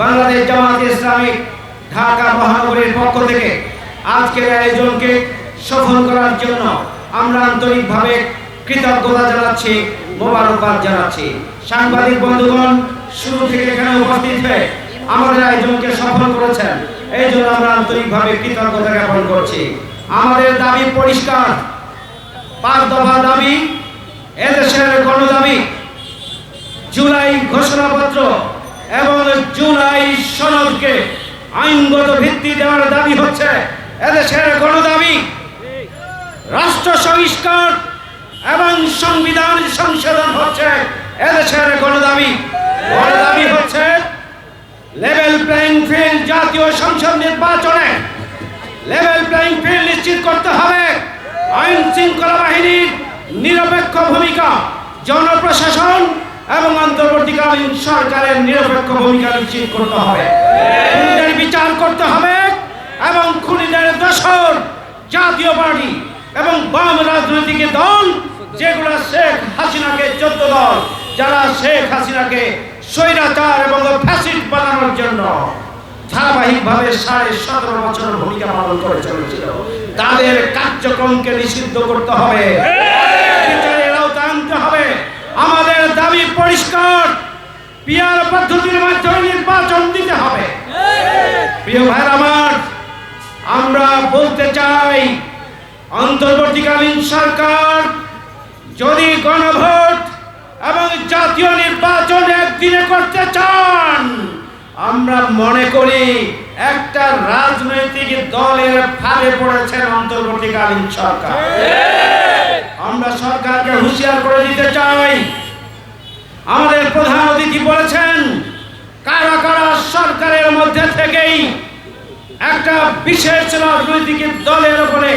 Bangladesh Jamaat Islamic Dhaka মহানগরীর পক্ষ থেকে আজকের আয়োজনকে সফল করার জন্য আমরা আন্তরিকভাবে কৃতজ্ঞতা জানাচ্ছি, মোবারকবাদ জানাচ্ছি। সাংবাদিক বন্ধুগণ, শুরু থেকে এখানে উপস্থিত হয়ে আমাদের আয়োজনকে সফল করেছেন, এই জন্য আমরা আন্তরিকভাবে কৃতজ্ঞতা জ্ঞাপন করছি। আমাদের দাবি পরিষ্কার। পাঁচ দফা দাবি, এদেশের গণদাবি, জুলাই এবং জুলাই সনদকে আইনগত ভিত্তি দেওয়ার দাবি হচ্ছে। এদেশের গণদাবি রাষ্ট্র সংস্কার এবং সংবিধান সংশোধন হচ্ছে। এদেশের গণদাবি গণদাবি হচ্ছে লেভেল প্লেইং ফিল্ড জাতীয় সংসদ নির্বাচনে লেভেল প্লেইং ফিল্ড নিশ্চিত করতে হবে। আইন শৃঙ্খলা বাহিনীর নিরপেক্ষ ভূমিকা, জনপ্রশাসন এবং অন্তর্বর্তীকালীন সরকারের নিরপেক্ষ ভূমিকা নিশ্চিত করতে হবে। বিচার করতে হবে এবং খুনিদের দশর জাতীয় পার্টি এবং বাম রাজনৈতিক দল, যেগুলো শেখ হাসিনাকে চোদ্দ দল, যারা শেখ হাসিনাকে স্বৈরাচার এবং ফ্যাসিড বানানোর জন্য ধারাবাহিকভাবে সাড়ে সতেরো বছরের ভূমিকা পালন করে চলেছিল। তাদের কার্যক্রমকে নিষিদ্ধ করতে হবে বিচারের আওতায় আনতে হবে আমাদের দাবি পরিষ্কার। পিয়ার পদ্ধতির মাধ্যমে নির্বাচন দিতে হবে। প্রিয় ভাইর আমার, আমরা বলতে চাই, অন্তর্বর্তীকালীন সরকার যদি গণভোট এবং জাতীয় নির্বাচন একদিনে করতে চান, আমরা মনে করি একটা রাজনৈতিক দলের ফাঁদে পড়েছেন অন্তর্বর্তীকালীন সরকার। আমরা সরকারকে হুঁশিয়ার করে দিতে চাই আমাদের প্রধান অতিথি বলেছেন কারা কারা সরকারের মধ্যে থেকেই একটা বিশেষ রাজনৈতিক দলের উপরে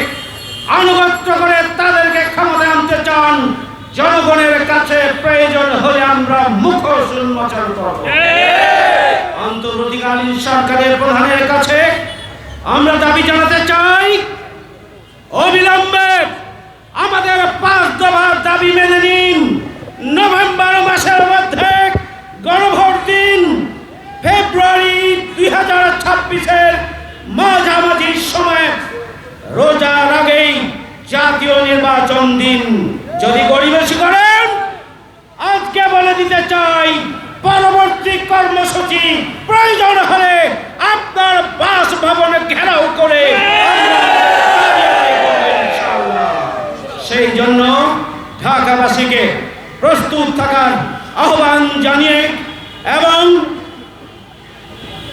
আনুগত্য করে তাদেরকে ক্ষমতায় আনতে চান জনগণের কাছে প্রয়োজন হলে আমরা মুখ উন্মোচন করব। অন্তর্বর্তীকালীন সরকারের প্রধানের কাছে আমরা দাবি জানাতে চাই রোজার আগেই জাতীয় নির্বাচন দিন যদি গরিবেশি করেন, আজকে বলে দিতে চাই, পরবর্তী কর্মসূচি প্রয়োজন হলে আপনার বাসভবন ঘেরাও করে সেই জন্য ঢাকাবাসীকে প্রস্তুত থাকার আহ্বান জানিয়ে এবং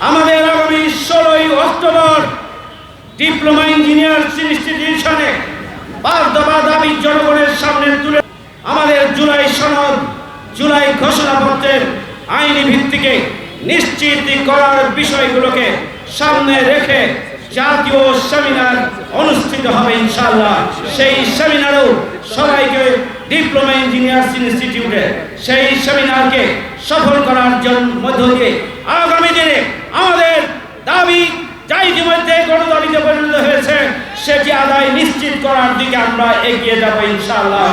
আমাদের আগামী ষোলোই অক্টোবর ডিপ্লোমা ইঞ্জিনিয়ার ইনস্টিটিউশনে পাঁচ দফা দাবি জনগণের সামনে তুলে আমাদের জুলাই সনদ, জুলাই ঘোষণাপত্রের আইনি ভিত্তিকে নিশ্চিত করার বিষয়গুলোকে সামনে রেখে জাতীয় সেমিনার অনুষ্ঠিত হবে ইনশাআল্লাহ। সেই সেমিনারও সবাইকে ডিপ্লোমা ইঞ্জিনিয়ার্স ইনস্টিটিউটে, সেই সেমিনারকে সফল করার জন্য মধ্য দিয়ে আগামী দিনে আমাদের দাবি যা ইতিমধ্যে গণতন্ত্রে পরিণত হয়েছে সেটি আদায় নিশ্চিত করার দিকে আমরা এগিয়ে যাব ইনশাআল্লাহ।